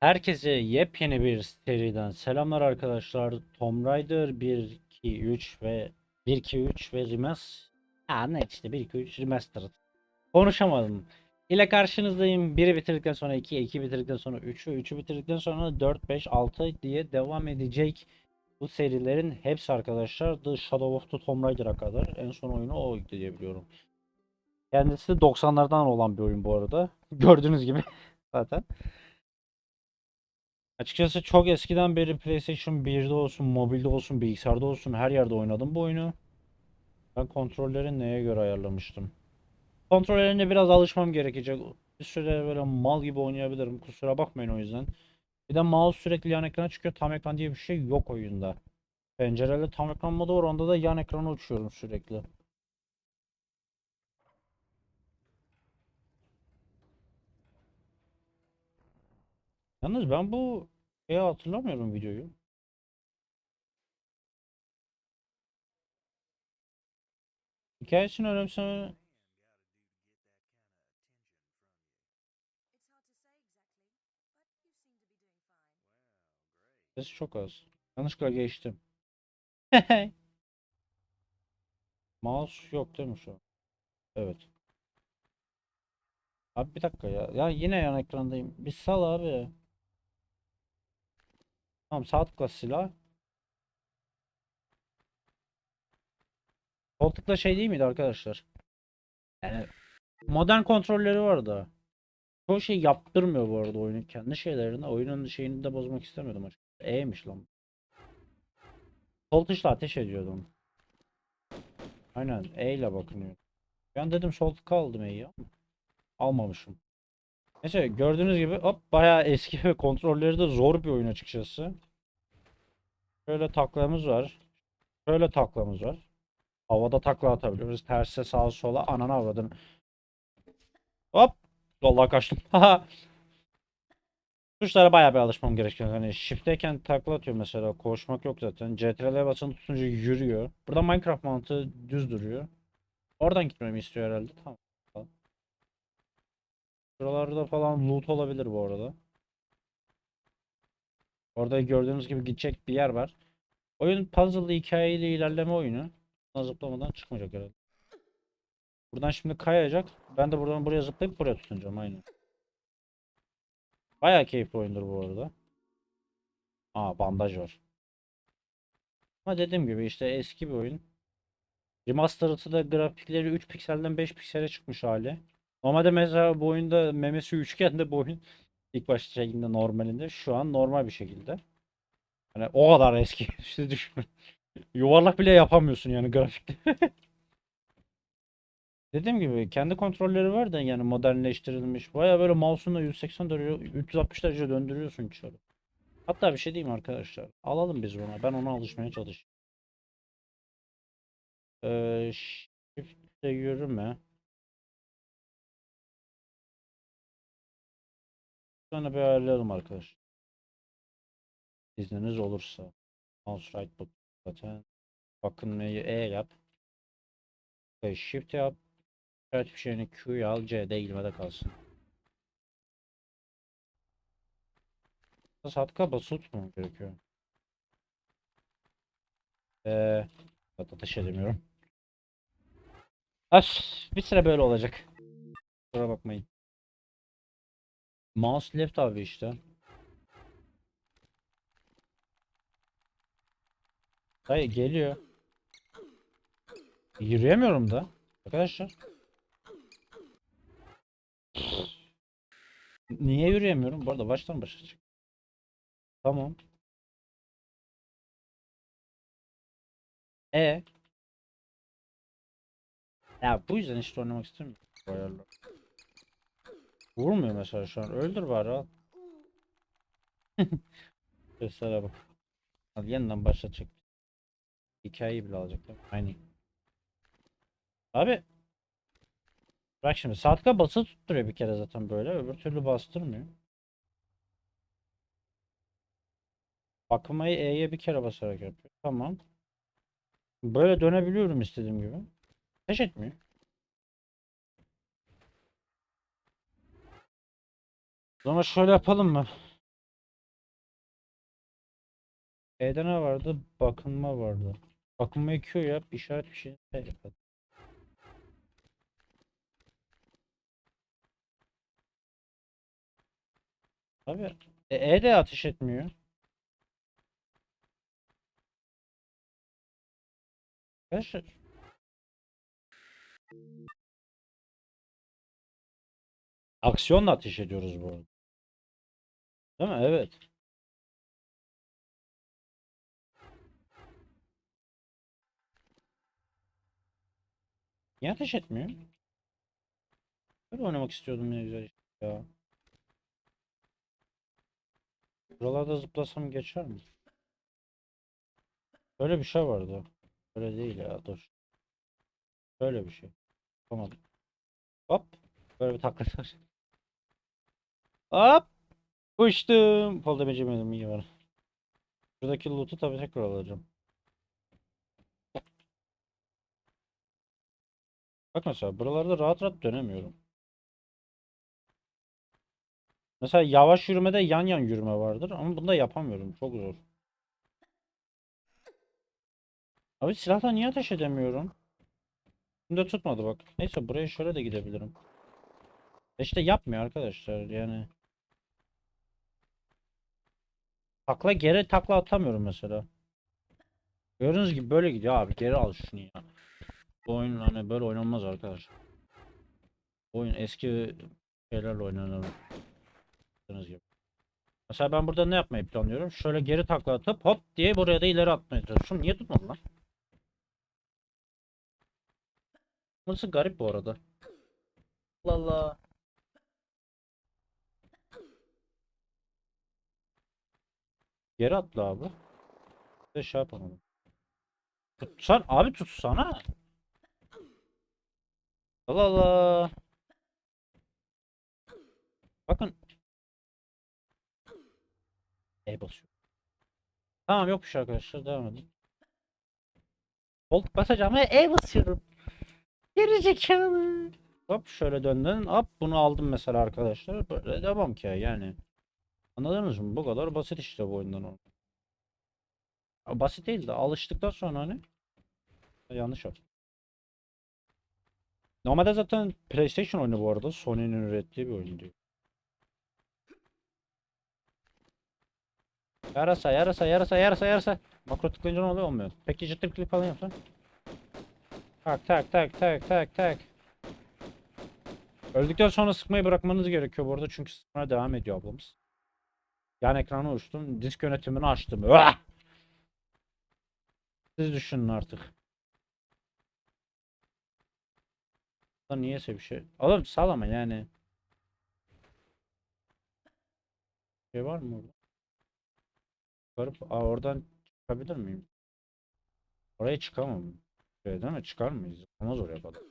Herkese yepyeni bir seriden selamlar arkadaşlar. Tomb Raider 1, 2, 3 ve 1, 2, 3 ve Remastered. Ha ne işte 1, 2, 3 Remastered. Konuşamadım. ile karşınızdayım. 1'i bitirdikten sonra 2, 2 bitirdikten sonra 3'ü, 3'ü bitirdikten sonra 4, 5, 6 diye devam edecek. Bu serilerin hepsi arkadaşlar The Shadow of the Tomb Raider'a kadar. En son oyunu o diye biliyorum. Kendisi 90'lardan olan bir oyun bu arada. Gördüğünüz gibi zaten. Açıkçası çok eskiden beri PlayStation 1'de olsun, mobilde olsun, bilgisayarda olsun her yerde oynadım bu oyunu. Ben kontrolleri neye göre ayarlamıştım? Kontrollerine biraz alışmam gerekecek. Bir süre böyle mal gibi oynayabilirim. Kusura bakmayın o yüzden. Bir de mouse sürekli yan ekrana çıkıyor. Tam ekran diye bir şey yok oyunda. Pencereli tam ekran modu var. Onda da yan ekrana uçuyorum sürekli. Yalnız ben bu şeyi hatırlamıyorum videoyu. Hikayesini önemseme sesi çok az. Yanlışlıkla geçtim. Mouse yok değil mi şu an? Evet. Abi bir dakika ya. Ya yine yan ekrandayım. Bir sal abi. Tamam sağ tıkla silah. Sol şey değil miydi arkadaşlar? Yani modern kontrolleri var da. Çoğu şey yaptırmıyor bu arada oyunun kendi şeylerini. Oyunun şeyini de bozmak istemedim açıkçası. E'ymiş lan. Sol tuşla ateş ediyordum. Aynen E ile bakınıyor. Ben dedim sol tık aldım E'yi ama almamışım. Neyse gördüğünüz gibi hop bayağı eski ve kontrolleri de zor bir oyun açıkçası. Şöyle taklamız var. Şöyle taklamız var. Havada takla atabiliyoruz. Terse sağa sola anana avradın. Hop. Vallahi kaçtım. Tuşlara bayağı bir alışmam gerekiyor. Hani shift'teyken takla atıyor mesela. Koşmak yok zaten. CTRL'ye basılı tutunca yürüyor. Burada Minecraft mantığı düz duruyor. Oradan gitmemi istiyor herhalde. Tamam. Şuralarda falan loot olabilir bu arada. Orada gördüğünüz gibi gidecek bir yer var. Oyun puzzle'lı hikayeli ilerleme oyunu. Zıplamadan çıkmayacak herhalde. Buradan şimdi kayacak. Ben de buradan buraya zıplayıp buraya tutunacağım aynı. Bayağı keyifli oyundur bu arada. Aa bandaj var. Ama dediğim gibi işte eski bir oyun. Remastered'ı da grafikleri 3 pikselden 5 piksele çıkmış hali. Normalde mesela bu oyunda memesi üçgende bu oyun ilk başta şeklinde normalinde şu an normal bir şekilde. Hani o kadar eski. İşte düşün. Yuvarlak bile yapamıyorsun yani grafikte. Dediğim gibi kendi kontrolleri var da yani modernleştirilmiş. Baya böyle mouse'unla 180 derece 360 derece döndürüyorsun şöyle. Hatta bir şey diyeyim arkadaşlar. Alalım biz buna. Ben ona alışmaya çalışayım. Ee, shift'te yürüme. Sonra bir ayarlayalım arkadaşlar. İzniniz olursa. Mouse right button zaten. Bakın E yap. Ve Shift yap. Evet bir şeyini Q'yu al. C'de ilmede kalsın. Satka basılı tutmam gerekiyor. Eee ateş edemiyorum. Aş, bir süre böyle olacak. Kusura bakmayın. Mouse left abi işte. Hayır geliyor. Yürüyemiyorum da. Arkadaşlar. Niye yürüyemiyorum? Bu arada baştan başa çık. Tamam. E. Ya bu yüzden işte oynamak istemiyorum. bu ayarla. Vurmuyor mesela şu an. Öldür bari al. Göstere bak. Hadi yeniden başlatacak. Hikayeyi bile alacak değil mi? Aynı. Abi. Bak şimdi saatine basılı tutturuyor bir kere zaten böyle. Öbür türlü bastırmıyor. Bakmayı E'ye bir kere basarak yapıyor. Tamam. Böyle dönebiliyorum istediğim gibi. Ateş etmiyor. Zaman şöyle yapalım mı? E'de ne vardı? Bakınma vardı. Bakınmayı Q yap, işaret bir şey P yap. Tabii. E, e de ateş etmiyor. Arkadaşlar. Aksiyonla ateş ediyoruz bu arada. Değil mi? Evet. Niye ateş etmiyor? Böyle oynamak istiyordum ne güzel işte ya. Buralarda zıplasam geçer mi? Böyle bir şey vardı. Böyle değil ya dur. Böyle bir şey. Yapamadım. Hop. Böyle bir takla. Hop. Uçtum. Polda beceremedim iyi var. Şuradaki loot'u tabii tekrar alacağım. Bak mesela buralarda rahat rahat dönemiyorum. Mesela yavaş yürümede yan yan yürüme vardır ama bunda yapamıyorum. Çok zor. Abi silahla niye ateş edemiyorum? Şimdi tutmadı bak. Neyse buraya şöyle de gidebilirim. E İşte yapmıyor arkadaşlar yani. Takla geri takla atamıyorum mesela. Gördüğünüz gibi böyle gidiyor abi. Geri al şunu ya. Bu oyun hani böyle oynanmaz arkadaşlar. Oyun eski şeylerle oynanır. Gördüğünüz gibi. Mesela ben burada ne yapmayı planlıyorum? Şöyle geri takla atıp hop diye buraya da ileri atmaya çalışıyorum. Niye tutmadı lan? Burası garip bu arada. Allah Allah. Geri atla abi. Bir şey yapamadım. Tutsan abi tutsana. Allah Allah. Bakın. E basıyor. Tamam yokmuş arkadaşlar devam edin. Hold basacağım ve E basıyorum. Geri zekalı. Hop şöyle döndün. Hop bunu aldım mesela arkadaşlar. Böyle devam ki yani. Anladınız mı? Bu kadar basit işte bu oyundan onu. Basit değil de alıştıktan sonra hani yanlış yaptım. Normalde zaten PlayStation oyunu bu arada. Sony'nin ürettiği bir oyun diyor. Yarasa, yarasa, yarasa, yarasa, yarasa. Makro tıklayınca ne oluyor? Olmuyor. Peki jitter click falan yapsan. Tak tak tak tak tak tak. Öldükten sonra sıkmayı bırakmanız gerekiyor bu arada çünkü sıkmaya devam ediyor ablamız. Yan ekranı uçtum. Disk yönetimini açtım. Uah! Siz düşünün artık. Lan niyeyse bir şey. Oğlum sağlama yani. Şey var mı orada? Çıkarıp Aa, oradan çıkabilir miyim? Oraya çıkamam. Şey değil mi? Çıkar mıyız? Olmaz oraya kadar.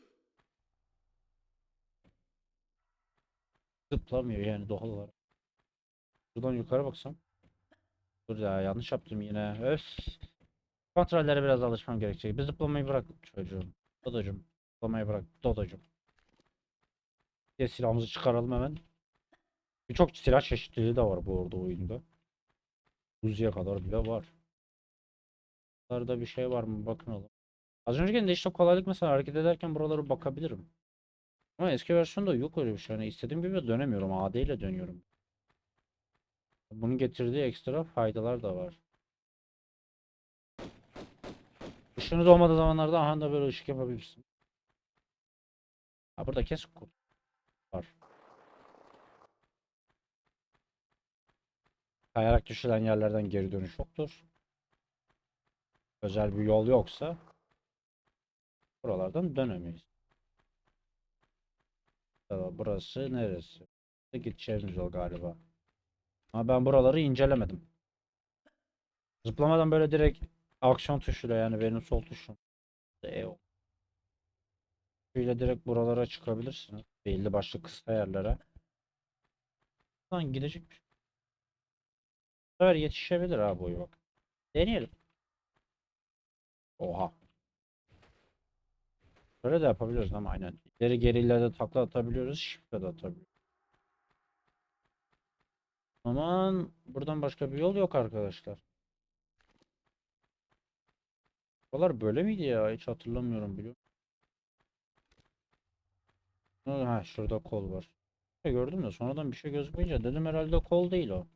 Zıplamıyor yani doğal olarak. Buradan yukarı baksam. Dur ya yanlış yaptım yine. Öf. Kontrollere biraz alışmam gerekecek. Bir zıplamayı bırak çocuğum. Dodocum. Zıplamayı bırak. Dodocum. Diye silahımızı çıkaralım hemen. Birçok silah çeşitliliği de var bu arada oyunda. Uzi'ye kadar bile var. Buralarda bir şey var mı? Bakın oğlum. Az önceki de işte kolaylık mesela hareket ederken buralara bakabilirim. Ama eski versiyonda yok öyle bir şey. Yani istediğim gibi dönemiyorum. AD ile dönüyorum. Bunun getirdiği ekstra faydalar da var. Işığınız olmadığı zamanlarda aha da böyle ışık yapabilirsin. Ha burada kes kod var. Kayarak düşülen yerlerden geri dönüş yoktur. Özel bir yol yoksa buralardan dönemeyiz. Burası neresi? Gideceğimiz yol galiba. Ama ben buraları incelemedim. Zıplamadan böyle direkt aksiyon tuşuyla yani benim sol tuşum. E o. Direkt buralara çıkabilirsiniz. Belli başlı kısa yerlere. Lan gidecekmiş. Bu sefer yetişebilir ha boyu bak. Deneyelim. Oha. Böyle de yapabiliyoruz ama aynen. İleri geriyle de takla atabiliyoruz. Shift'le de atabiliyoruz. Aman buradan başka bir yol yok arkadaşlar. Buralar böyle miydi ya? Hiç hatırlamıyorum biliyor musun? Ha şurada kol var. Ya Gördüm de sonradan bir şey gözükmeyince dedim herhalde kol değil o.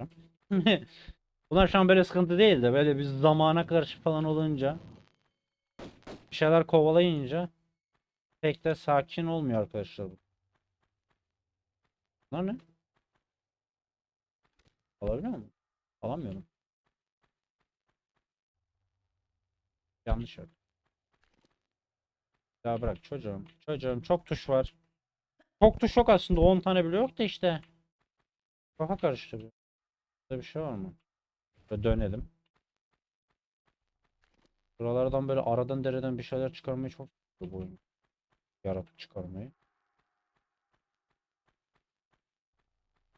Bunlar şu an böyle sıkıntı değil de böyle bir zamana karşı falan olunca bir şeyler kovalayınca pek de sakin olmuyor arkadaşlar. Bu. Bunlar ne? Alabiliyor muyum? Alamıyorum. Yanlış yaptım. Ya bırak çocuğum. Çocuğum çok tuş var. Çok tuş yok aslında 10 tane bile yok da işte. Kafa karıştırıyor. Burada bir şey var mı? Böyle dönelim. Buralardan böyle aradan dereden bir şeyler çıkarmayı çok bu oyun. Yaratık çıkarmayı.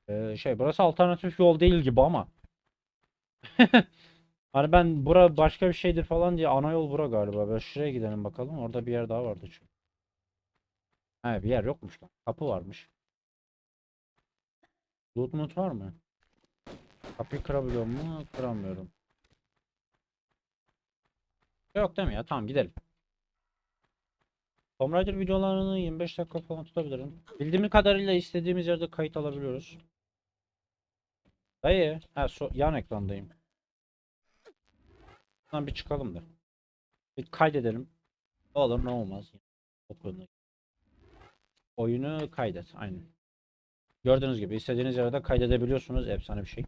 Ee, şey burası alternatif yol değil gibi ama. Hani ben bura başka bir şeydir falan diye ana yol bura galiba. Böyle şuraya gidelim bakalım. Orada bir yer daha vardı çünkü. He bir yer yokmuş lan. Kapı varmış. Loot mut var mı? Kapıyı kırabiliyor mu? Kıramıyorum. Yok değil mi ya? Tamam gidelim. Tomb Raider videolarını 25 dakika falan tutabilirim. Bildiğim kadarıyla istediğimiz yerde kayıt alabiliyoruz. Dayı. Ha so yan ekrandayım. Buradan bir çıkalım da. Bir kaydedelim. Olur ne olmaz. Oyunu- kaydet. Aynen. Gördüğünüz gibi istediğiniz yerde kaydedebiliyorsunuz. Efsane bir şey.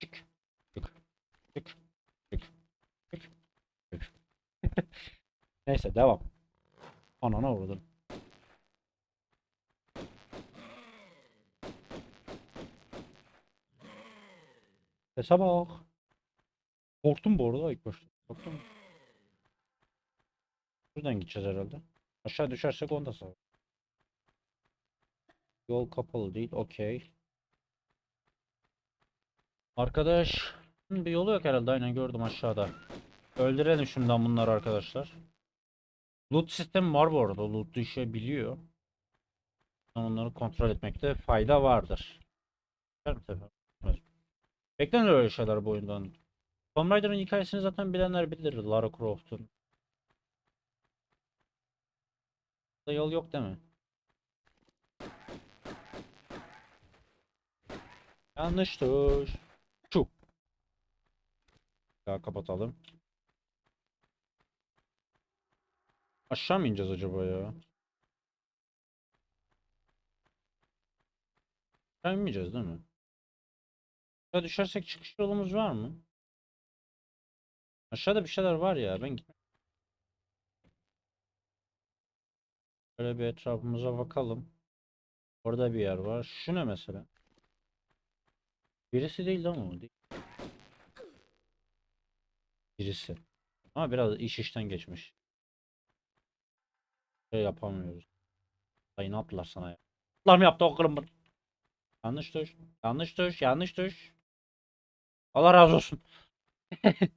Çık. Çık. Çık. Çık. Çık. Çık. Neyse devam. Anana vurdum. Sese bak. Korktum bu arada ilk başta. Korktum. Buradan gideceğiz herhalde. Aşağı düşersek onda sağ. Yol kapalı değil. Okey. Arkadaş. Bir yolu yok herhalde. Aynen gördüm aşağıda. Öldürelim şundan bunları arkadaşlar. Loot sistemi var bu arada. Loot düşebiliyor. Onları kontrol etmekte fayda vardır. Her sefer. Beklenir öyle şeyler bu oyundan. Tomb Raider'ın hikayesini zaten bilenler bilir. Lara Croft'un. Burada yol yok değil mi? Yanlış tuş. Şu. Ya kapatalım. Aşağı mı ineceğiz acaba ya? Aşağı inmeyeceğiz değil mi? Ya düşersek çıkış yolumuz var mı? Aşağıda bir şeyler var ya ben. Böyle bir etrafımıza bakalım. Orada bir yer var. Şu ne mesela? Birisi değil ama o değil. Birisi. Ama biraz iş işten geçmiş. Şey yapamıyoruz. Dayı ne yaptılar sana ya? Lan mı yaptı o kırmızı? Yanlış tuş. Yanlış tuş. Yanlış tuş. Allah razı olsun.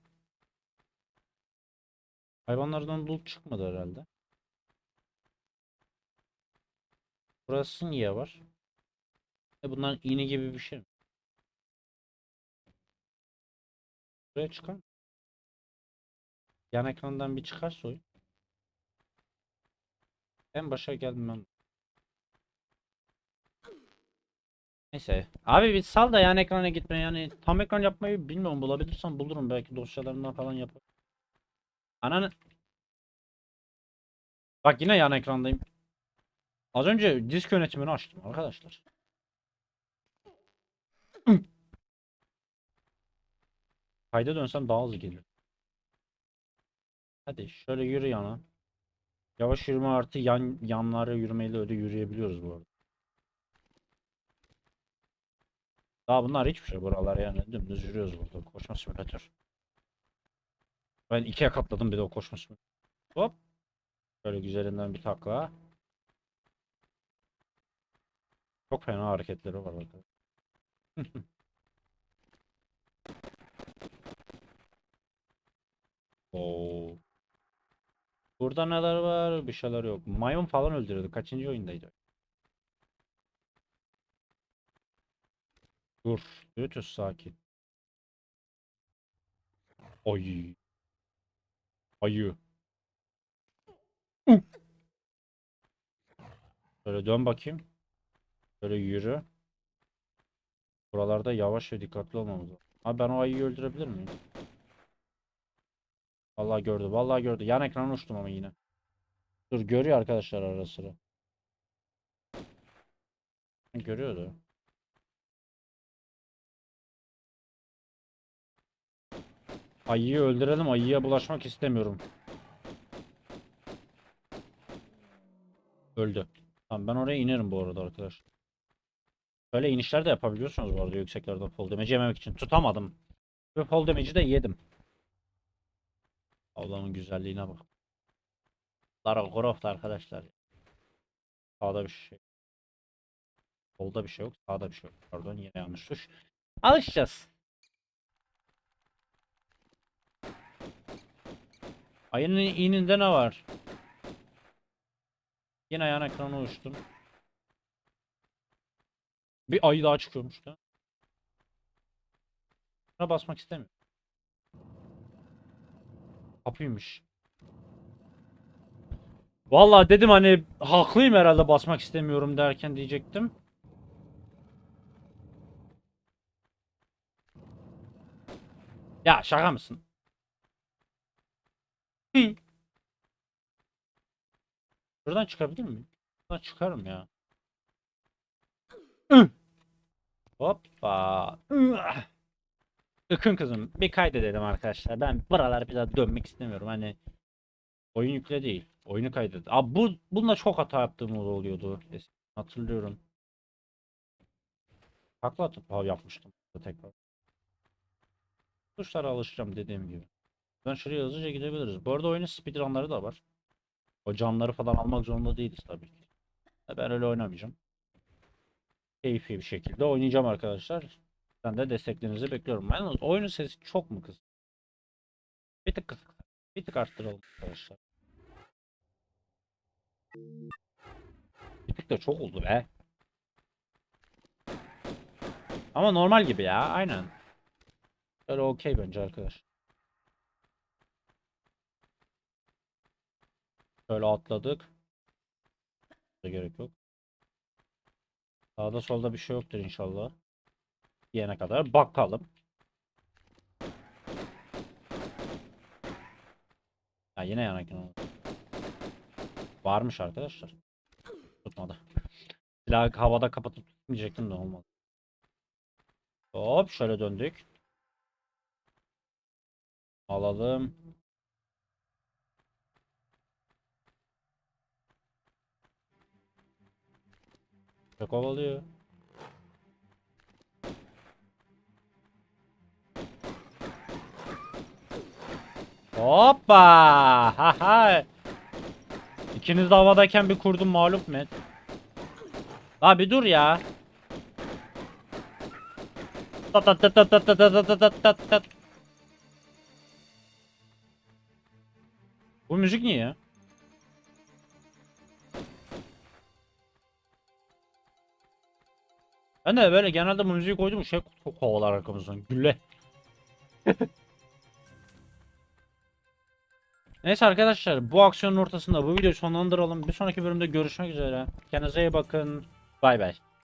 Hayvanlardan loot çıkmadı herhalde. Burası niye var? E bunlar iğne gibi bir şey mi? Buraya çıkar mı? Yan ekrandan bir çıkarsa oyun. En başa geldim ben. Neyse. Abi bir sal da yan ekrana gitme yani tam ekran yapmayı bilmiyorum bulabilirsem bulurum belki dosyalarından falan yaparım. Ananı. Bak yine yan ekrandayım. Az önce disk yönetimini açtım arkadaşlar. Kayda dönsem daha hızlı gelir. Hadi şöyle yürü yana. Yavaş yürüme artı yan yanlara yürümeyle öyle yürüyebiliyoruz bu arada. Daha bunlar hiçbir şey buralar yani dümdüz yürüyoruz burada. Koşma simülatör. Ben ikiye katladım bir de o koşma simülatör. Hop. Şöyle güzelinden bir takla. Çok fena hareketleri var orada. Oo. Burada neler var? Bir şeyler yok. Maymun falan öldürüyordu. Kaçıncı oyundaydı? Dur. Brutus sakin. Ay. Ayı. Hı. Şöyle dön bakayım. Şöyle yürü. Buralarda yavaş ve dikkatli olmamız lazım. Abi ben o ayıyı öldürebilir miyim? Vallahi gördü. Vallahi gördü. Yan ekran uçtum ama yine. Dur görüyor arkadaşlar ara sıra. Görüyordu. Ayıyı öldürelim. Ayıya bulaşmak istemiyorum. Öldü. Tamam ben oraya inerim bu arada arkadaşlar. Böyle inişler de yapabiliyorsunuz bu arada yükseklerden fall damage yememek için. Tutamadım. Ve fall damage'i de yedim. Allah'ın güzelliğine bak. Lara Croft arkadaşlar. Sağda bir şey. Solda bir şey yok. Sağda bir şey yok. Pardon yine yanlış tuş. Alışacağız. Ayının iğninde ne var? Yine yan ekrana uçtum. Bir ayı daha çıkıyormuş da. Buna basmak istemiyorum. Kapıymış. Vallahi dedim hani haklıyım herhalde basmak istemiyorum derken diyecektim. Ya şaka mısın? Hı. Buradan çıkabilir miyim? Buradan çıkarım ya. Hı. Hoppa. Hı. Ikın kızım bir kaydedelim arkadaşlar. Ben buralara bir daha dönmek istemiyorum. Hani oyun yükle değil. Oyunu kaydet. Abi bu bununla çok hata yaptığım oluyordu. Hatırlıyorum. Takla atıp yapmıştım tekrar. Tuşlara alışacağım dediğim gibi. Ben şuraya hızlıca gidebiliriz. Bu arada oyunun speedrunları da var. O camları falan almak zorunda değiliz tabii ki. Ben öyle oynamayacağım. Keyifli bir şekilde oynayacağım arkadaşlar. Ben de desteklerinizi bekliyorum. Yalnız oyunun sesi çok mu kısık? Bir tık kısık. Bir tık arttıralım arkadaşlar. Bir tık da çok oldu be. Ama normal gibi ya. Aynen. Böyle okey bence arkadaş. Şöyle atladık. Da gerek yok. Sağda solda bir şey yoktur inşallah. Diyene kadar bakalım. Ha yine yanak oldu. Varmış arkadaşlar. Tutmadı. Silahı havada kapatıp tutmayacaktım da olmadı. Hop şöyle döndük. Alalım. Çok kovalıyor. Hoppa! Ha ha! İkiniz de havadayken bir kurdum mağlup mu? Abi dur ya. Tat tat tat tat tat tat tat tat tat. Bu müzik niye ya? Ben de böyle genelde bu müziği koydum şey kovalar arkamızdan gülle. Neyse arkadaşlar bu aksiyonun ortasında bu videoyu sonlandıralım. Bir sonraki bölümde görüşmek üzere. Kendinize iyi bakın. Bay bay.